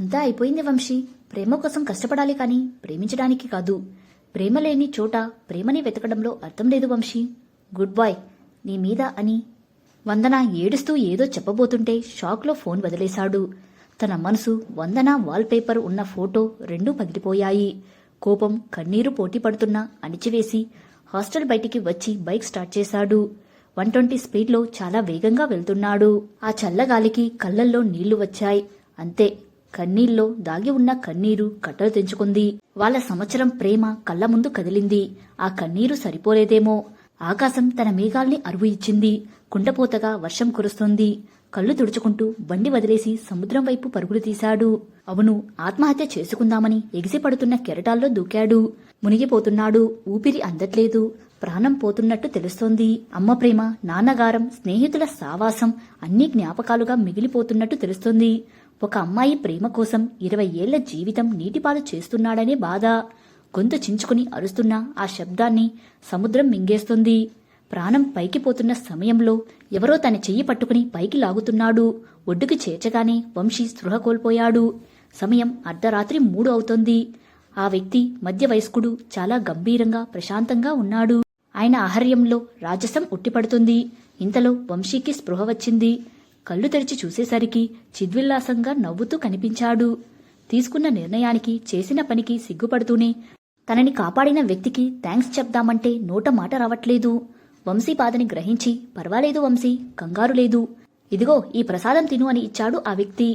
అంతా అయిపోయింది వంశీ. ప్రేమ కోసం కష్టపడాలి కానీ ప్రేమించడానికి కాదు. ప్రేమ లేని చోట ప్రేమని వెతకడంలో అర్థం లేదు వంశీ. Good bye. నీ మీద అని. వందన ఏడుస్తూ ఏదో చెప్పబోతుంటే షాక్లో ఫోన్ వదిలేశాడు. తన మనసు వందన వాల్పేపర్ ఉన్న ఫోటో రెండూ పగిలిపోయాయి. కోపం కన్నీరు పోటీ పడుతున్నా అణిచివేసి హాస్టల్ బయటికి వచ్చి బైక్ స్టార్ట్ చేశాడు. వన్ ట్వంటీ స్పీడ్లో చాలా వేగంగా వెళ్తున్నాడు. ఆ చల్లగాలికి కళ్ళల్లో నీళ్ళు వచ్చాయి. అంతే. కన్నీళ్ళలో దాగి ఉన్న కన్నీరు కట్టలు తెంచుకుంది. వాళ్ళ సంవత్సరం ప్రేమ కళ్ళ ముందు కదిలింది. ఆ కన్నీరు సరిపోలేదేమో. ఆకాశం తన మేఘాల్ని అరువు ఇచ్చింది. కుండపోతగా వర్షం కురుస్తుంది. కళ్ళు తుడుచుకుంటూ బండి వదిలేసి సముద్రం వైపు పరుగులు తీశాడు. అవును ఆత్మహత్య చేసుకుందామని ఎగిసిపడుతున్న కెరటాల్లో దూకాడు. మునిగిపోతున్నాడు. ఊపిరి అందట్లేదు. ప్రాణం పోతున్నట్టు తెలుస్తోంది. అమ్మ ప్రేమ నాన్నగారం స్నేహితుల సావాసం అన్ని జ్ఞాపకాలుగా మిగిలిపోతున్నట్టు తెలుస్తోంది. ఒక అమ్మాయి ప్రేమ కోసం ఇరవై ఏళ్ళ జీవితం నీటిపాలు చేస్తున్నాడనే బాధ. గొంతు చించుకుని అరుస్తున్న ఆ శబ్దాన్ని సముద్రం మింగేస్తుంది. ప్రాణం పైకి పోతున్న సమయంలో ఎవరో తన చెయ్యి పట్టుకుని పైకి లాగుతున్నాడు. ఒడ్డుకి చేర్చగానే వంశీ స్పృహ కోల్పోయాడు. సమయం అర్ధరాత్రి మూడు అవుతోంది. ఆ వ్యక్తి మధ్య వయస్కుడు చాలా గంభీరంగా ప్రశాంతంగా ఉన్నాడు. ఆయన ఆహార్యంలో రాజసం ఉట్టిపడుతుంది. ఇంతలో వంశీకి స్పృహ వచ్చింది. కళ్ళు తెరిచి చూసేసరికి చిద్విల్లాసంగా నవ్వుతూ కనిపించాడు. తీసుకున్న నిర్ణయానికి చేసిన పనికి సిగ్గుపడుతూనే తనని కాపాడిన వ్యక్తికి థ్యాంక్స్ చెప్దామంటే నోట మాట రావట్లేదు. వంశీ బాధని గ్రహించి పర్వాలేదు వంశీ కంగారు లేదు. ఇదిగో ఈ ప్రసాదం తిను అని ఇచ్చాడు ఆ వ్యక్తి.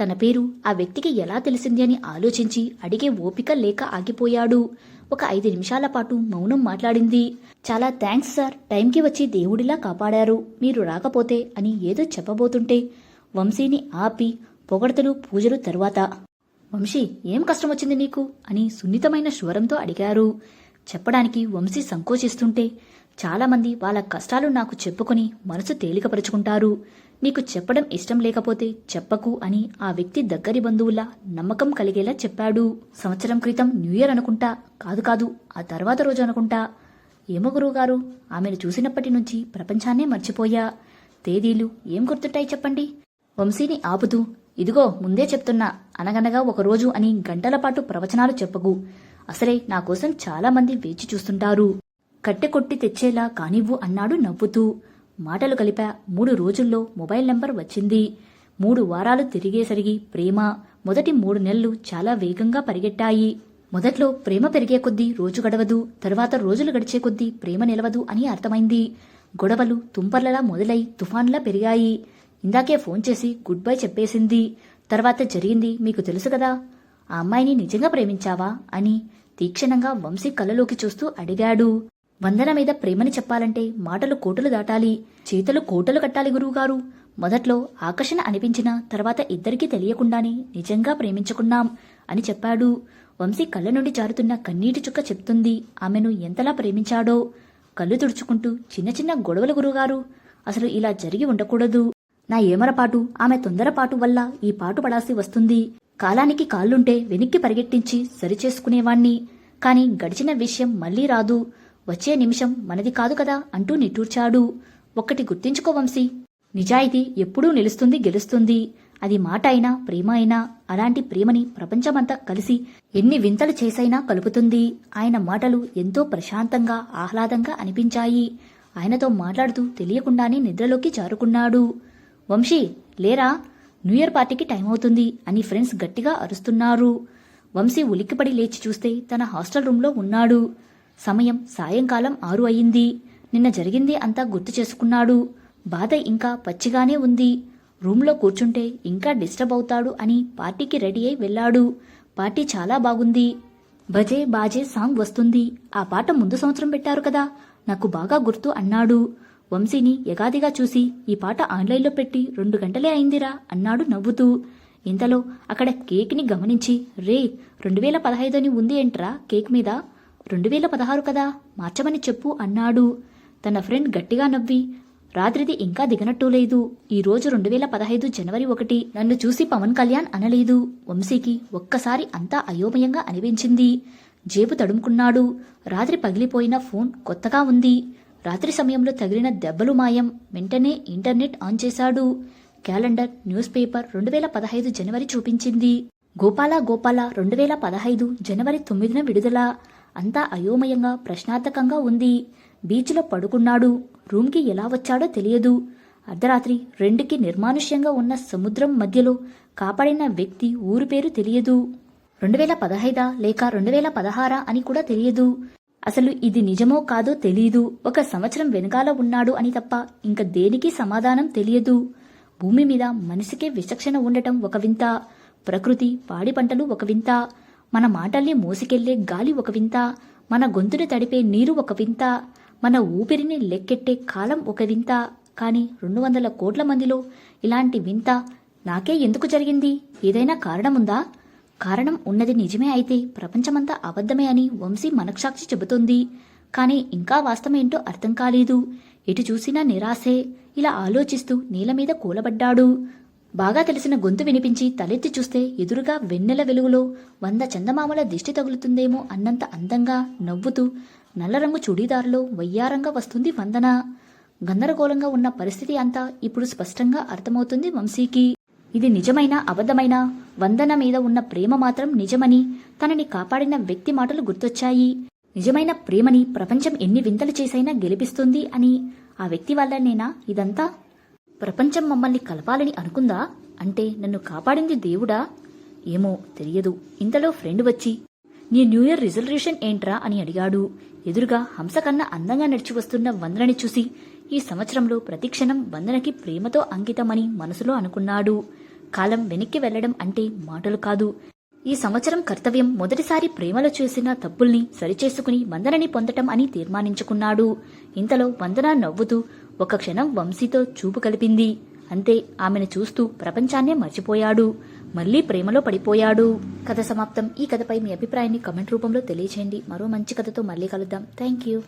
తన పేరు ఆ వ్యక్తికి ఎలా తెలిసింది అని ఆలోచించి అడిగే ఓపిక లేక ఆగిపోయాడు. ఒక ఐదు నిమిషాల పాటు మౌనం మాట్లాడింది. చాలా థ్యాంక్స్ సార్. టైంకి వచ్చి దేవుడిలా కాపాడారు. మీరు రాకపోతే అని ఏదో చెప్పబోతుంటే వంశీని ఆపి పొగడతలు పూజలు తరువాత వంశీ ఏం కష్టం వచ్చింది నీకు? అని సున్నితమైన స్వరంతో అడిగారు. చెప్పడానికి వంశీ సంకోచిస్తుంటే చాలామంది వాళ్ళ కష్టాలు నాకు చెప్పుకొని మనసు తేలికపరుచుకుంటారు. నీకు చెప్పడం ఇష్టం లేకపోతే చెప్పకు అని ఆ వ్యక్తి దగ్గరి బంధువులా నమ్మకం కలిగేలా చెప్పాడు. సంవత్సరం క్రితం న్యూ ఇయర్ అనుకుంటా. కాదు కాదు ఆ తర్వాత రోజు అనుకుంటా. ఏమో గురువుగారు ఆమెను చూసినప్పటి నుంచి ప్రపంచాన్నే మర్చిపోయా. తేదీలు ఏం గుర్తుంటాయి చెప్పండి? వంశీని ఆపుతూ ఇదిగో ముందే చెప్తున్నా అనగనగా ఒక రోజు అని గంటల పాటు ప్రవచనాలు చెప్పకు. అసలే నా కోసం చాలామంది వేచి చూస్తుంటారు. కట్టె కొట్టి తెచ్చేలా కానివ్వు అన్నాడు నవ్వుతూ. మాటలు కలిపా మూడు రోజుల్లో మొబైల్ నెంబర్ వచ్చింది. మూడు వారాలు తిరిగేసరికి ప్రేమ మొదటి మూడు నెలలు చాలా వేగంగా పరిగెట్టాయి. మొదట్లో ప్రేమ పెరిగే కొద్దీ రోజు గడవదు తర్వాత రోజులు గడిచే కొద్దీ ప్రేమ నిలవదు అని అర్థమైంది. గొడవలు తుంపర్లలా మొదలై తుఫాన్లా పెరిగాయి. ఇందాకే ఫోన్ చేసి గుడ్ బై చెప్పేసింది. తర్వాత జరిగింది మీకు తెలుసు కదా? ఆ అమ్మాయిని నిజంగా ప్రేమించావా? అని తీక్షణంగా వంశీ కళ్ళలోకి చూస్తూ అడిగాడు. వందన మీద ప్రేమని చెప్పాలంటే మాటలు కోటలు దాటాలి చేతలు కోటలు కట్టాలి గురువుగారు. మొదట్లో ఆకర్షణ అనిపించిన తర్వాత ఇద్దరికీ తెలియకుండానే నిజంగా ప్రేమించుకున్నాం అని చెప్పాడు. వంశీ కళ్ళ నుండి జారుతున్న కన్నీటి చుక్క చెప్తుంది ఆమెను ఎంతలా ప్రేమించాడో. కళ్ళు తుడుచుకుంటూ చిన్న చిన్న గొడవలు గురుగారు అసలు ఇలా జరిగి ఉండకూడదు. నా ఏమరపాటు ఆమె తొందరపాటు వల్ల ఈ పాటు పడాల్సి వస్తుంది. కాలానికి కాళ్ళుంటే వెనక్కి పరిగెట్టించి సరిచేసుకునేవాణ్ణి. కాని గడిచిన విషయం మళ్ళీ రాదు. వచ్చే నిమిషం మనది కాదు కదా అంటూ నిట్టూర్చాడు. ఒక్కటి గుర్తించుకో వంశీ. నిజాయితీ ఎప్పుడూ నిలుస్తుంది గెలుస్తుంది. అది మాట అయినా ప్రేమ అయినా అలాంటి ప్రేమని ప్రపంచమంతా కలిసి ఎన్ని వింతలు చేసైనా కలుపుతుంది. ఆయన మాటలు ఎంతో ప్రశాంతంగా ఆహ్లాదంగా అనిపించాయి. ఆయనతో మాట్లాడుతూ తెలియకుండానే నిద్రలోకి జారుకున్నాడు. వంశీ లేరా? న్యూ ఇయర్ పార్టీకి టైం అవుతుంది అని ఫ్రెండ్స్ గట్టిగా అరుస్తున్నారు. వంశీ ఉలిక్కిపడి లేచి చూస్తే తన హాస్టల్ రూంలో ఉన్నాడు. సమయం సాయంకాలం ఆరు అయింది. నిన్న జరిగింది అంతా గుర్తు చేసుకున్నాడు. బాధ ఇంకా పచ్చిగానే ఉంది. రూంలో కూర్చుంటే ఇంకా డిస్టర్బ్ అవుతాడు అని పార్టీకి రెడీ అయి వెళ్ళాడు. పార్టీ చాలా బాగుంది. బజే బాజే సాంగ్ వస్తుంది. ఆ పాట ముందు సంవత్సరం పెట్టారు కదా. నాకు బాగా గుర్తు అన్నాడు. వంశీని ఎగాదిగా చూసి ఈ పాట ఆన్లైన్లో పెట్టి రెండు గంటలే అయిందిరా అన్నాడు నవ్వుతూ. ఇంతలో అక్కడ కేక్ని గమనించి రే రెండు వేల పదహైదుని ఉంది ఏంట్రా కేక్ మీద? రెండు వేల పదహారు కదా? మార్చమని చెప్పు అన్నాడు. తన ఫ్రెండ్ గట్టిగా నవ్వి రాత్రిది ఇంకా దిగనట్టు లేదు. ఈ రోజు రెండు వేల పదహైదు జనవరి ఒకటి. నన్ను చూసి పవన్ కళ్యాణ్ అనలేదు. వంశీకి ఒక్కసారి అంతా అయోమయంగా అనిపించింది. జేబు తడుముకున్నాడు. రాత్రి పగిలిపోయిన ఫోన్ కొత్తగా ఉంది. రాత్రి సమయంలో తగిలిన దెబ్బలు మాయం. వెంటనే ఇంటర్నెట్ ఆన్ చేశాడు. క్యాలెండర్ న్యూస్ పేపర్ రెండు వేల పదహైదు జనవరి చూపించింది. గోపాల గోపాల రెండు వేల పదహైదు జనవరి తొమ్మిదిన విడుదల. అంతా అయోమయంగా ప్రశ్నార్థకంగా ఉంది. బీచ్లో పడుకున్నాడు. రూమ్కి ఎలా వచ్చాడో తెలియదు. అర్ధరాత్రి రెండుకి నిర్మానుష్యంగా ఉన్న సముద్రం మధ్యలో కాపాడిన వ్యక్తి ఊరు పేరు తెలియదు. రెండు వేల పదహైదా లేక రెండు వేల పదహారా అని కూడా తెలియదు. అసలు ఇది నిజమో కాదో తెలియదు ఒక సంవత్సరం వెనకాల ఉన్నాడు అని తప్ప ఇంక దేనికి సమాధానం తెలియదు. భూమి మీద మనిషికే విచక్షణ ఉండటం ఒక వింత. ప్రకృతి పాడి పంటలు ఒక వింత. మన మాటల్ని మోసుకెళ్ళే గాలి ఒక వింత మన గొంతుని తడిపే నీరు ఒక వింత మన ఊపిరిని లెక్కెట్టే కాలం ఒక వింత. కానీ రెండు వందల కోట్ల మందిలో ఇలాంటి వింత నాకే ఎందుకు జరిగింది? ఏదైనా కారణముందా? కారణం ఉన్నది నిజమే అయితే ప్రపంచమంతా అబద్ధమే అని వంశీ మనక్షాక్షి చెబుతోంది. కానీ ఇంకా వాస్తవమేంటో అర్థం కాలేదు. ఎటు చూసినా నిరాశే. ఇలా ఆలోచిస్తూ నేల మీద కూలబడ్డాడు. బాగా తెలిసిన గొంతు వినిపించి తలెత్తి చూస్తే ఎదురుగా వెన్నెల వెలుగులో వంద చందమామల దిష్టి తగులుతుందేమో అన్నంత అందంగా నవ్వుతూ నల్లరంగు చుడీదారులో వయ్యారంగా వస్తుంది వందన. గందరగోళంగా ఉన్న పరిస్థితి అంతా ఇప్పుడు స్పష్టంగా అర్థమవుతుంది వంశీకి. ఇది నిజమైన అబద్ధమైన? వందన మీద ఉన్న ప్రేమ మాత్రం నిజమని తనని కాపాడిన వ్యక్తి మాటలు గుర్తొచ్చాయి. నిజమైన ప్రేమని ప్రపంచం ఎన్ని వింతలు చేసైనా గెలిపిస్తుంది అని ఆ వ్యక్తి వల్లనేనా ఇదంతా? ప్రపంచం మమ్మల్ని కలపాలని అనుకుందా? అంటే నన్ను కాపాడింది దేవుడా? ఏమో తెలియదు. ఇంతలో ఫ్రెండ్ వచ్చి నీ న్యూ ఇయర్ రిజల్యూషన్ ఏంట్రా అని అడిగాడు. ఎదురుగా హంస కన్నా అందంగా నడిచి వస్తున్న వందనని చూసి ఈ సంవత్సరంలో ప్రతిక్షణం వందనకి ప్రేమతో అంకితమని మనసులో అనుకున్నాడు. కాలం వెనక్కి వెళ్ళడం అంటే మాటలు కాదు. ఈ సంవత్సరం కర్తవ్యం మొదటిసారి ప్రేమలో చేసిన తప్పుల్ని సరిచేసుకుని వందనని పొందటం అని తీర్మానించుకున్నాడు. ఇంతలో వందన నవ్వుతూ ఒక క్షణం వంశీతో చూపు కలిపింది. అంతే ఆమెను చూస్తూ ప్రపంచాన్నే మర్చిపోయాడు. మళ్ళీ ప్రేమలో పడిపోయాడు. కథ సమాప్తం. ఈ కథపై మీ అభిప్రాయాన్ని కమెంట్ రూపంలో తెలియచేయండి. మరో మంచి కథతో మళ్ళీ కలుద్దాం. Thank you